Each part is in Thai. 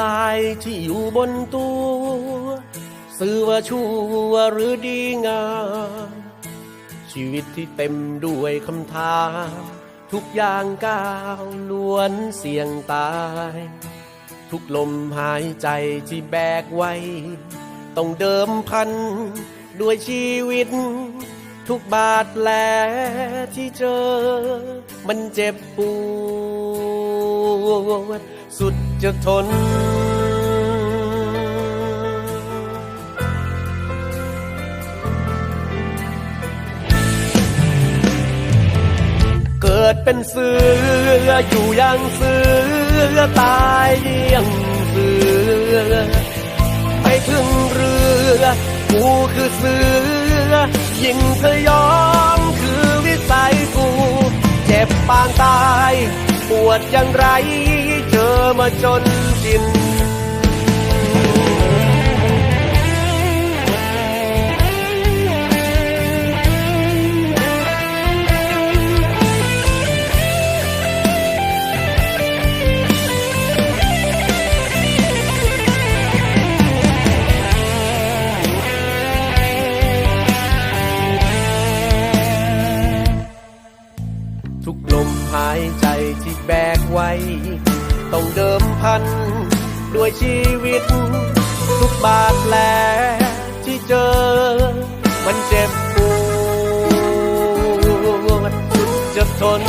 ลายที่อยู่บนตัว สื่อว่าชั่วหรือดีงาม ชีวิตที่เต็มด้วยคำถามทุกอย่างก้าวล้วนเสี่ยงตาย ทุกลมหายใจที่แบกไว้ ต้องเดิมพันด้วยชีวิต ทุกบาดแผลที่เจอ มันเจ็บปวด สุดจะทน เกิดเป็นเสืออยู่อย่างเสือตายยี่ยงเสือไปถึงเรือกูคือเสือยิ่งเธอยอมคือวิสัยกู เจ็บปางตาย ปวดอย่างไร มาจนสิ้นทุกลมหายใจที่แบกไว้ ต้องเดิมพัน ด้วยชีวิต ทุกบาดแผลที่เจอ มันเจ็บปวดสุดจะทน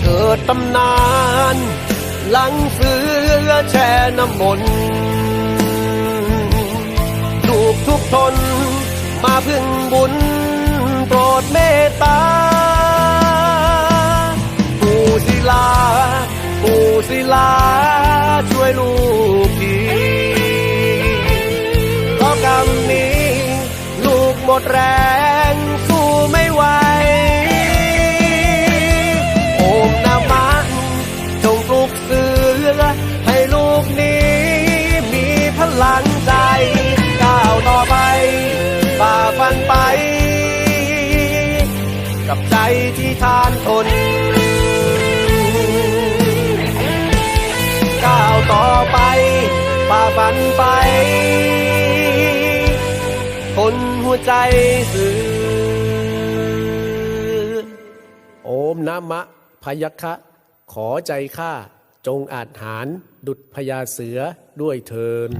เกิดตำนานหลังเสือแช่น้ำมนต์ลูกทุกทนมาพึ่งบุญ เมตตา ปู่ศิลา ปู่ศิลา ช่วยลูกทีเพราะกรรมนี้ ลูกหมดแรงสู้ไม่ไหว โอมนามาจงปลุกเสือ ให้ลูกนี้มีพลังใจก้าวต่อไปฝ่าฟันไป กับใจที่ทานทนก้าวต่อไปฝ่าฟันไป คนหัวใจสื่อโอมนะมะพยัคคะขอใจข้าจงอาจหารดุดพญาเสือด้วยเทิน